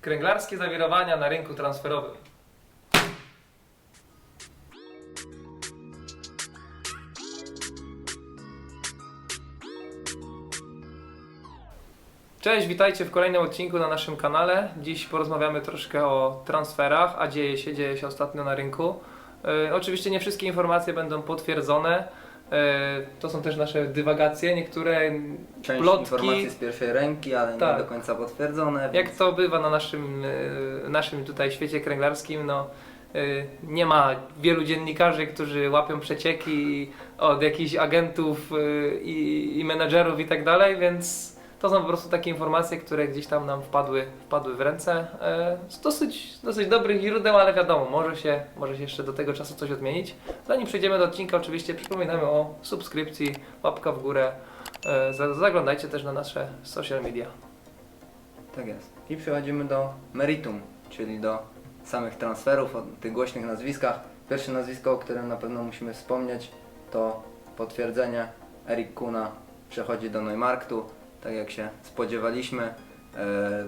Kręglarskie zawirowania na rynku transferowym. Cześć, witajcie w kolejnym odcinku na naszym kanale. Dziś porozmawiamy troszkę o transferach, a dzieje się, dzieje się ostatnio na rynku. E, oczywiście nie wszystkie informacje będą potwierdzone. E, to są też nasze dywagacje, niektóre Część plotki. informacji z pierwszej ręki, ale Tak. nie do końca potwierdzone. Jak więc to bywa na naszym, e, naszym tutaj świecie kręglarskim, no e, nie ma wielu dziennikarzy, którzy łapią przecieki od jakichś agentów i, i menedżerów i tak dalej, więc to są po prostu takie informacje, które gdzieś tam nam wpadły, wpadły w ręce. E, Z dosyć, dosyć dobrych źródeł, ale wiadomo, może się, może się jeszcze do tego czasu coś odmienić. Zanim przejdziemy do odcinka, oczywiście przypominamy o subskrypcji, łapka w górę. E, za- Zaglądajcie też na nasze social media. Tak jest. I przechodzimy do meritum, czyli do samych transferów, o tych głośnych nazwiskach. Pierwsze nazwisko, o którym na pewno musimy wspomnieć, to potwierdzenie Erik Kuna przechodzi do Neumarktu, tak jak się spodziewaliśmy. E,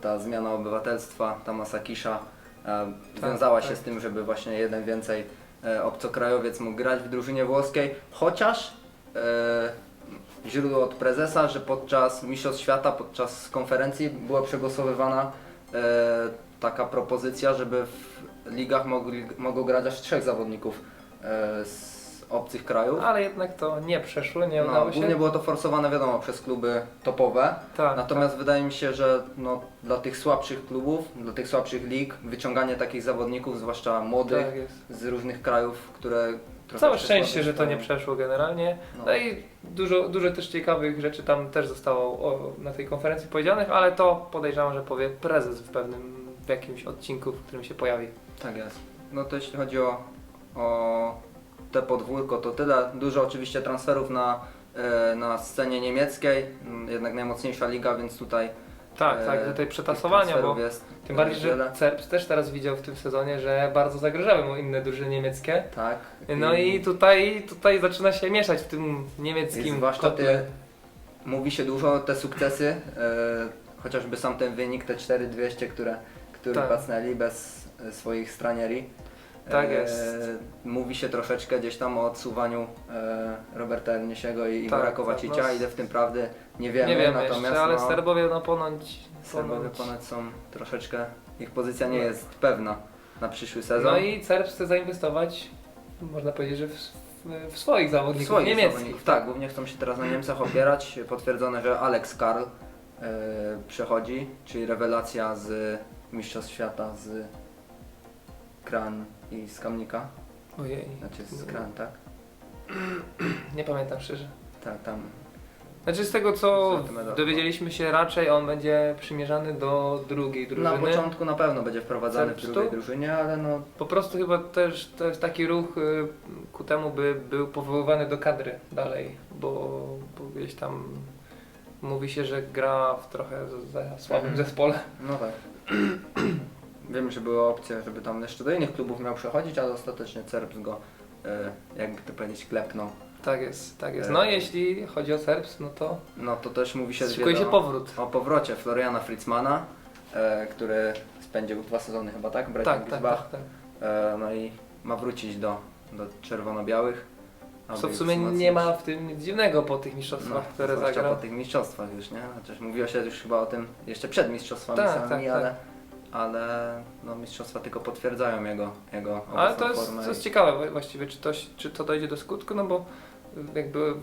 ta zmiana obywatelstwa Tamasa Kisza e, wiązała się tak. z tym, żeby właśnie jeden więcej e, obcokrajowiec mógł grać w drużynie włoskiej, chociaż źródło od prezesa, że podczas Mistrzostw Świata, podczas konferencji była przegłosowywana taka propozycja, żeby w ligach mogli, mogło grać aż trzech zawodników z obcych krajów. Ale jednak to nie przeszło, nie No, udało się. głównie było to forsowane, wiadomo, przez kluby topowe. tak, Natomiast wydaje mi się, że no, dla tych słabszych klubów, dla tych słabszych lig, wyciąganie takich zawodników, zwłaszcza tak, młodych, tak z różnych krajów, które. Całe szczęście, że to nie przeszło generalnie. No. No i dużo, dużo też ciekawych rzeczy tam też zostało o, na tej konferencji powiedzianych, ale to podejrzewam, że powie prezes w pewnym, w jakimś odcinku, w którym się pojawi. Tak jest. No to jeśli chodzi o, o te podwórko, to tyle. Dużo oczywiście transferów na, e, na scenie niemieckiej, Mm, jednak najmocniejsza liga, więc tutaj Tak, e, tak, tutaj tych przetasowania, bo jest tym bardziej, że. Cerps też teraz widział w tym sezonie, że bardzo zagrożały mu inne drużyny niemieckie. Tak. No i tutaj, tutaj zaczyna się mieszać w tym I niemieckim zwłaszcza mówi się dużo o te sukcesy, e, chociażby sam ten wynik, te 4200, które, które Tak. pacnęli bez e, swoich stranieri. Tak E, jest. Mówi się troszeczkę gdzieś tam o odsuwaniu e, Roberta Elniesiego i Tak, Igora tak, Kowacicia, no. ile w tym prawdy nie wiemy, Nie wiemy natomiast jeszcze, ale no, Serbowie no ponoć... Serbowie ponoć są troszeczkę, ich pozycja nie No. jest pewna na przyszły sezon. No i Cerb chce zainwestować, można powiedzieć, że w, w, w swoich zawodników Swoich niemieckich. zawodników, tak, głównie chcą się teraz na Niemcach opierać. Potwierdzone, że Alex Karl e, przechodzi, czyli rewelacja z Mistrzostw Świata z Kran i z Kamnika. Ojej, Znaczy z Kran, tak? nie pamiętam szczerze. Tak, tam. Znaczy z tego co Centymetr. dowiedzieliśmy się raczej on będzie przymierzany do drugiej Na drużyny. początku na pewno będzie wprowadzany w drugiej drużynie, ale no Po prostu chyba też to jest taki ruch y, ku temu, by był powoływany do kadry dalej, bo, bo gdzieś tam mówi się, że gra w trochę za słabym Mhm. zespole. No tak. Wiem, że była opcja, żeby tam jeszcze do innych klubów miał przechodzić, ale ostatecznie Cerbs go, e, jakby to powiedzieć, klepnął. Tak jest, tak jest. No E. jeśli chodzi o Serbs, no to No to też mówi się szykuje się o- powrót. o powrocie Floriana Fritzmana, e, który spędził dwa sezony chyba, tak? Tak, tak, tak, tak. E, no i ma wrócić do, do czerwono-białych. aby Co w ich sumie wzmocnić. nie ma w tym nic dziwnego po tych mistrzostwach, no, które zwłaszcza zagrał. po tych mistrzostwach już, nie? Chociaż mówiło się już chyba o tym jeszcze przed mistrzostwami Tak, samymi, tak, tak. Ale, no, mistrzostwa tylko potwierdzają jego, jego Ale to jest, formę. to jest ciekawe właściwie, czy to, czy to dojdzie do skutku, no bo jakby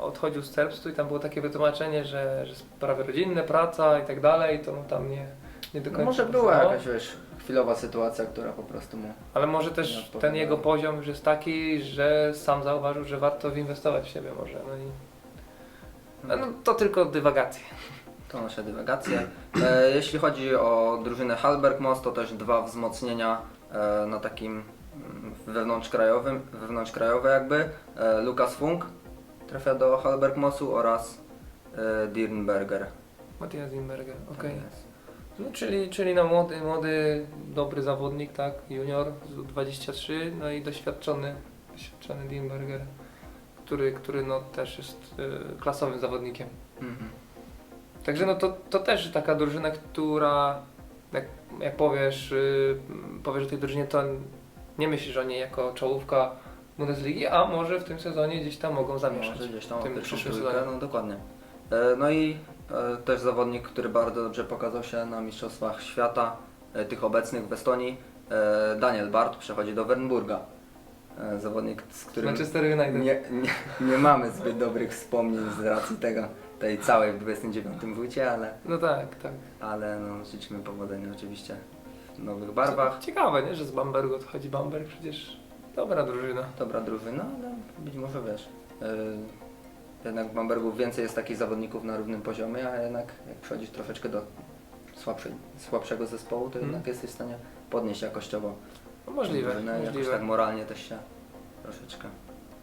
odchodził z Serbstu i tam było takie wytłumaczenie, że, że sprawy rodzinne, praca i tak dalej, to mu tam nie, nie do no, końca może była pasowało. jakaś wiesz, chwilowa sytuacja, która po prostu mu... Ale może też ten jego poziom już jest taki, że sam zauważył, że warto inwestować w siebie może. No i no, no, to tylko dywagacje. To nasze dywagacje. E, jeśli chodzi o drużynę Halberg Most, to też dwa wzmocnienia e, na takim mm, wewnątrzkrajowym, wewnątrzkrajowe jakby. E, Lukas Funk trafia do Halberg Mostu oraz e, Dirnberger. Matthias Zimmerger, okej. Tak jest. No, czyli, czyli no młody, młody, dobry zawodnik, tak, junior z 23, no i doświadczony, doświadczony Dimberger, który, który no też jest y, klasowym zawodnikiem. Mhm. Także no to, to też taka drużyna, która jak, jak powiesz, y, powiesz o tej drużynie, to nie myślisz o niej jako czołówka Bundesligi, a może w tym sezonie gdzieś tam mogą zamieszać. Może gdzieś tam w tym przyszłym sezonie. no dokładnie. E, No i e, też zawodnik, który bardzo dobrze pokazał się na Mistrzostwach Świata, e, tych obecnych w Estonii, Daniel Bart przechodzi do Wernburga. Zawodnik, z którym nie, nie, nie mamy zbyt dobrych wspomnień z racji tego, tej całej w 29 wrócie, ale, No tak, tak. ale no, życzymy powodzenia oczywiście w nowych barwach. Ciekawe, nie, że z Bambergu odchodzi Bamberg, przecież dobra drużyna. Dobra drużyna, ale być może wiesz. Yy, jednak w Bambergu więcej jest takich zawodników na równym poziomie, a jednak jak przychodzisz troszeczkę do słabszej, słabszego zespołu, to Mhm. jednak jesteś w stanie podnieść jakościowo No, możliwe, drużynę, jakoś możliwe. tak moralnie też się troszeczkę.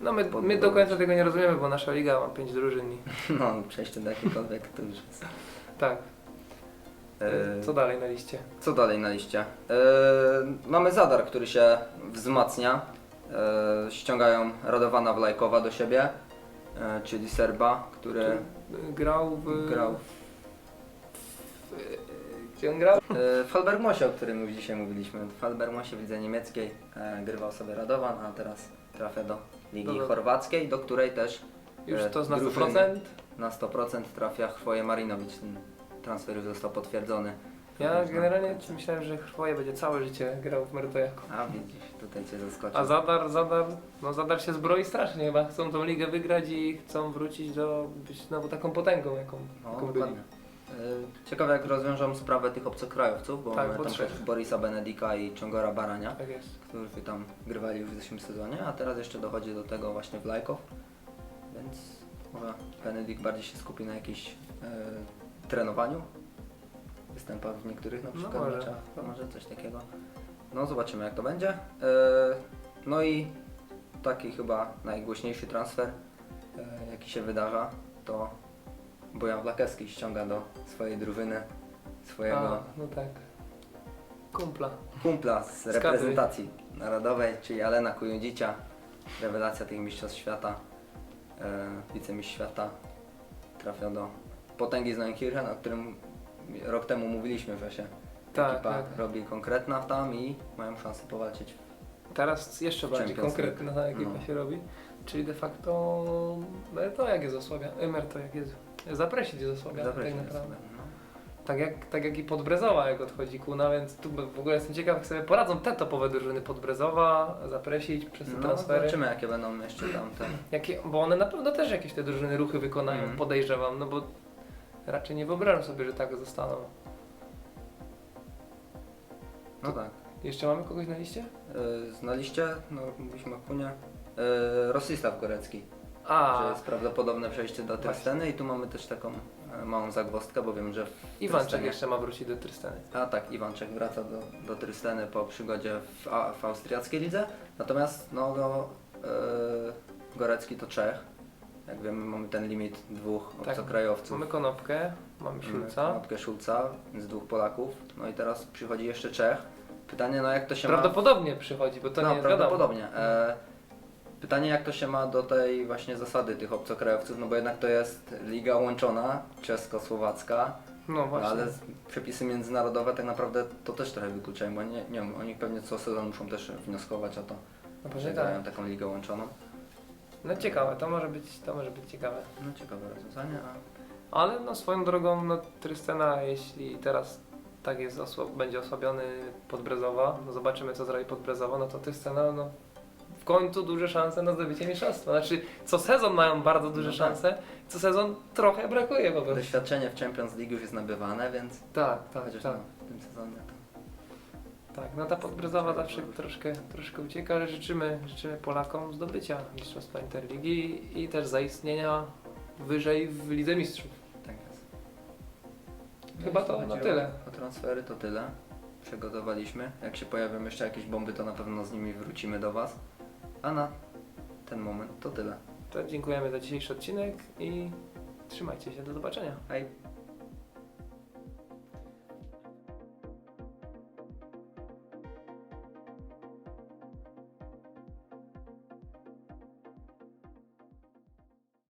No my, my do końca tego nie rozumiemy, bo nasza liga ma pięć drużyn i No, przejście do jakiejkolwiek to już jest. tak. Yy, Co dalej na liście? Co dalej na liście? Yy, mamy Zadar, który się wzmacnia. Yy, ściągają Radowana Wlajkowa do siebie, yy, czyli Serba, który Grał w... grał w- Gdzie on grał? E, W Falbermosie, o którym już dzisiaj mówiliśmy. W Falbermosie w lidze niemieckiej e, grywał sobie Radowan, a teraz trafia do ligi Dobra. chorwackiej, do której też Już e, to na drużyny 100%? na 100% trafia Chwoje Marinowicz. Ten transfer już został potwierdzony. Ja generalnie myślałem, że Chwoje będzie całe życie grał w Mertojaku. A widzisz, tutaj Cię zaskoczył. A Zadar, Zadar, no Zadar się zbroi strasznie chyba. Chcą tą ligę wygrać i chcą wrócić do być znowu taką potęgą, jaką, no, jaką byli. dokładnie. E, Ciekawe jak rozwiążą sprawę tych obcokrajowców, bo Tak, mamy bo tam przecież Borisa Benedika i Ciągora Barania. Tak którzy tam grywali już w zeszłym sezonie, a teraz jeszcze dochodzi do tego właśnie Wlajkow, więc może Benedykt bardziej się skupi na jakimś e, trenowaniu, występach w niektórych na No przykład może. meczach, może coś takiego. No zobaczymy jak to będzie. E, no i taki chyba najgłośniejszy transfer, e, jaki się wydarza, to Bojan Wlakewski ściąga do swojej drużyny swojego A, no tak. Kumpla. kumpla z reprezentacji narodowej, czyli Alena Kujundzicia, rewelacja tych mistrzostw świata, e, wicemistrz świata, trafia do potęgi z Neunkirchen, o którym rok temu mówiliśmy, że się Tak, ekipa tak. robi konkretna tam i mają szansę powalczyć. Teraz jeszcze bardziej Champions League. konkretna ekipa No. się robi. Czyli de facto to jak jest osłabia. Emer to jak jest. Zapresić jest osłabia tak naprawdę. sobie, no. Tak jak, tak jak i Podbrezowa jak odchodzi Kuna, więc tu w ogóle jestem ciekaw jak sobie poradzą te topowe drużyny Podbrezowa, zapresić przez te No, transfery. zobaczymy jakie będą jeszcze tam te... Jakie, bo one na pewno też jakieś te drużyny ruchy wykonają, Mhm. podejrzewam, no bo raczej nie wyobrażam sobie, że tak zostaną. No tak. Jeszcze mamy kogoś na liście? E, na liście, no mówiliśmy o Kunie, e, Rosislav Gorecki. A, że jest prawdopodobne przejście do Trysteny i tu mamy też taką e, małą zagwozdkę, bo wiem, że w Iwanczek Trystenie- jeszcze ma wrócić do Trystany. A tak, Iwanczek wraca do, do Trysteny po przygodzie w, a, w austriackiej lidze, natomiast no, no e, Gorecki to Czech, jak wiemy mamy ten limit dwóch Tak. obcokrajowców. Mamy Konopkę, mamy Mamy Szulca. Knopkę Szulca z dwóch Polaków, no i teraz przychodzi jeszcze Czech. Pytanie no jak to się ma... Prawdopodobnie przychodzi, bo to no, nie jest wiadomo. prawdopodobnie. E, pytanie jak to się ma do tej właśnie zasady tych obcokrajowców, no bo jednak to jest liga łączona, czesko-słowacka, No no, właśnie. ale z- przepisy międzynarodowe tak naprawdę to też trochę wykluczają, bo nie, nie wiem, oni pewnie co sezon muszą też wnioskować o to, No że pewnie grają tak. taką ligę łączoną. No ciekawe, to może być, to może być ciekawe. No ciekawe rozwiązanie, a Ale no swoją drogą, no Trystena, jeśli teraz tak jest, osła- będzie osłabiony Podbrezowa, no zobaczymy co zrobi Podbrezowa, no to Trystena, no w końcu duże szanse na zdobycie mistrzostwa. Znaczy co sezon mają bardzo duże No tak. szanse, co sezon trochę brakuje po prostu. doświadczenie w Champions League już jest nabywane, więc Tak, tak, chociaż tak. no, w tym sezonie. Tak, no ta Podbrezowa zawsze troszkę, troszkę ucieka, ale życzymy, życzymy Polakom zdobycia Mistrzostwa Interligi i też zaistnienia wyżej w Lidze Mistrzów. Tak jest. Chyba Jeśli to na tyle. O transfery to tyle. Przygotowaliśmy. Jak się pojawią jeszcze jakieś bomby, to na pewno z nimi wrócimy do Was. A na ten moment to tyle. To dziękujemy za dzisiejszy odcinek i trzymajcie się, do zobaczenia. Hej!